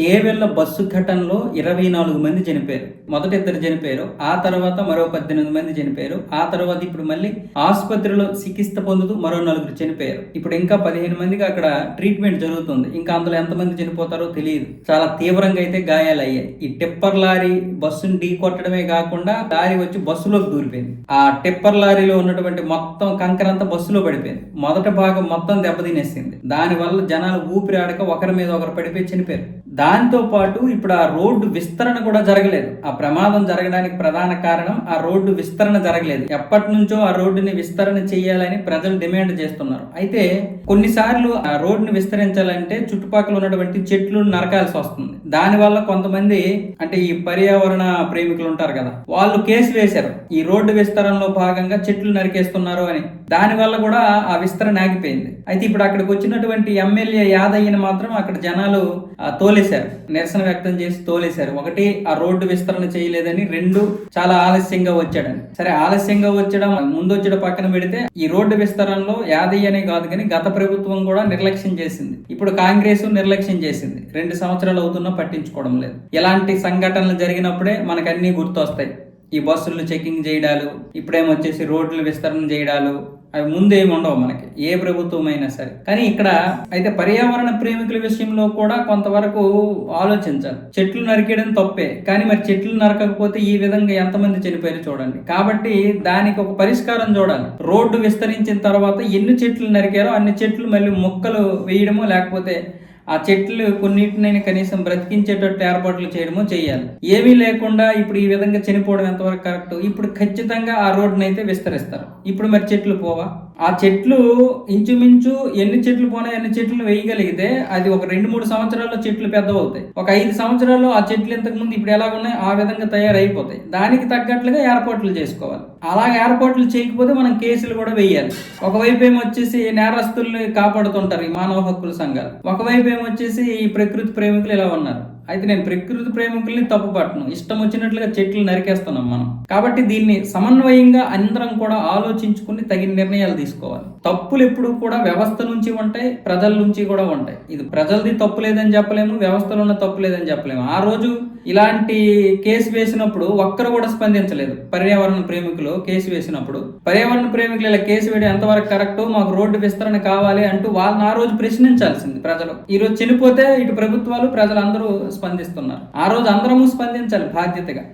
Chevella bus ఘటనలో ఇరవై నాలుగు మంది చనిపోయారు. మొదట ఇద్దరు చనిపోయారు. ఆ తర్వాత మరో పద్దెనిమిది మంది చనిపోయారు. ఆ తర్వాత ఇప్పుడు మళ్ళీ ఆసుపత్రిలో చికిత్స పొందుతూ మరో నలుగురు చనిపోయారు. ఇప్పుడు ఇంకా పదిహేను మందికి అక్కడ ట్రీట్మెంట్ జరుగుతుంది. ఇంకా అందులో ఎంతమంది చనిపోతారో తెలియదు. చాలా తీవ్రంగా అయితే గాయాలు అయ్యాయి. ఈ టిప్పర్ లారీ బస్సును ఢీ కొట్టడమే కాకుండా లారీ వచ్చి బస్సులోకి దూరిపోయింది. ఆ టిప్పర్ లారీలో ఉన్నటువంటి మొత్తం కంకరంతా బస్సులో పడిపోయింది. మొదట భాగం మొత్తం దెబ్బతినేసింది. దానివల్ల జనాలు ఊపిరి ఆడక ఒకరి మీద ఒకరు పడిపోయి చనిపోయారు. దాంతో పాటు ఇప్పుడు ఆ రోడ్డు విస్తరణ కూడా జరగలేదు. ఆ ప్రమాదం జరగడానికి ప్రధాన కారణం ఆ రోడ్డు విస్తరణ జరగలేదు. ఎప్పటి నుంచో ఆ రోడ్డుని విస్తరణ చేయాలని ప్రజలు డిమాండ్ చేస్తున్నారు. అయితే కొన్నిసార్లు ఆ రోడ్డుని విస్తరించాలంటే చుట్టుపక్కల ఉన్నటువంటి చెట్లు నరకాల్సి వస్తుంది. దానివల్ల కొంతమంది అంటే ఈ పర్యావరణ ప్రేమికులు ఉంటారు కదా వాళ్ళు కేసు వేశారు. ఈ రోడ్డు విస్తరణలో భాగంగా చెట్లు నరికేస్తున్నారు అని. దాని వల్ల కూడా ఆ విస్తరణ ఆగిపోయింది. అయితే ఇప్పుడు అక్కడికి వచ్చినటువంటి ఎమ్మెల్యే యాదయ్యని మాత్రం అక్కడ జనాలు తోలి తోలేశారు. నిరసన వ్యక్తం చేసి తోలేశారు. ఒకటి ఆ రోడ్డు విస్తరణ చేయలేదని రెండు చాలా ఆలస్యంగా వచ్చాడని. సరే ఆలస్యంగా వచ్చడం ముందు వచ్చడం పక్కన పెడితే ఈ రోడ్డు విస్తరణలో యాదయ్యనే కాదు కానీ గత ప్రభుత్వం కూడా నిర్లక్ష్యం చేసింది. ఇప్పుడు కాంగ్రెస్ నిర్లక్ష్యం చేసింది. రెండు సంవత్సరాలు అవుతున్నా పట్టించుకోవడం లేదు. ఎలాంటి సంఘటనలు జరిగినప్పుడే మనకు అన్ని గుర్తొస్తాయి. ఈ బస్సులు చెకింగ్ చేయడాలు ఇప్పుడేమొచ్చేసి రోడ్లు విస్తరణ చేయడాలు అవి ముందేమి ఉండవు మనకి. ఏ ప్రభుత్వం అయినా సరే. కానీ ఇక్కడ అయితే పర్యావరణ ప్రేమికుల విషయంలో కూడా కొంతవరకు ఆలోచించాలి. చెట్లు నరికేయడం తప్పే. కానీ మరి చెట్లు నరకకపోతే ఈ విధంగా ఎంతమంది చనిపోయారు చూడండి. కాబట్టి దానికి ఒక పరిష్కారం చూడాలి. రోడ్డు విస్తరించిన తర్వాత ఎన్ని చెట్లు నరికారో అన్ని చెట్లు మళ్ళీ మొక్కలు వేయడమో లేకపోతే ఆ చెట్లు కొన్నిటినైనా కనీసం బ్రతికించేటట్టు ఏర్పాట్లు చేయడమో చేయాలి. ఏమీ లేకుండా ఇప్పుడు ఈ విధంగా చనిపోవడం ఎంతవరకు కరెక్ట్? ఇప్పుడు ఖచ్చితంగా ఆ రోడ్నైతే విస్తరిస్తారు. ఇప్పుడు మరి చెట్లు పోవా? ఆ చెట్లు ఇంచుమించు ఎన్ని చెట్లు పోనా ఎన్ని చెట్లు వేయగలిగితే అది ఒక రెండు మూడు సంవత్సరాల్లో చెట్లు పెద్ద అవుతాయి ఒక ఐదు సంవత్సరాల్లో ఆ చెట్లు ఇంతకు ముందు ఇప్పుడు ఎలా ఉన్నాయి ఆ విధంగా తయారైపోతాయి. దానికి తగ్గట్లుగా ఏర్పాట్లు చేసుకోవాలి. అలా ఏర్పాట్లు చేయకపోతే మనం కేసులు కూడా వేయాలి. ఒకవైపు ఏమో వచ్చేసి నేరస్తుల్ని కాపాడుతుంటారు ఈ మానవ హక్కుల సంఘాలు. ఒకవైపు ఏమొచ్చేసి ఈ ప్రకృతి ప్రేమికులు ఇలా ఉన్నారు. అయితే నేను ప్రకృతి ప్రేమికుల్ని తప్పు పట్టను ఇష్టం వచ్చినట్లుగా చెట్లు నరికేస్తున్నాం మనం. కాబట్టి దీన్ని సమన్వయంగా అందరం కూడా ఆలోచించుకుని తగిన నిర్ణయాలు తీసుకోవాలి. తప్పులు ఎప్పుడు కూడా వ్యవస్థ నుంచి ఉంటాయి ప్రజల నుంచి కూడా ఉంటాయి. ఇది ప్రజలది తప్పు లేదని చెప్పలేము వ్యవస్థలో ఉన్న తప్పు లేదని చెప్పలేము. ఆ రోజు ఇలాంటి కేసు వేసినప్పుడు ఒక్కరు కూడా స్పందించలేదు. పర్యావరణ ప్రేమికులు కేసు వేసినప్పుడు. పర్యావరణ ప్రేమికులు ఇలా కేసు వేయడం ఎంతవరకు కరెక్ట్ మాకు రోడ్డు విస్తరణ కావాలి అంటూ వాళ్ళని ఆ రోజు ప్రశ్నించాల్సింది ప్రజలు. ఈ రోజు చనిపోతే ఇటు ప్రభుత్వాలు ప్రజలందరూ స్పందిస్తున్నారు. ఆ రోజు అందరము స్పందించాలి బాధ్యతగా.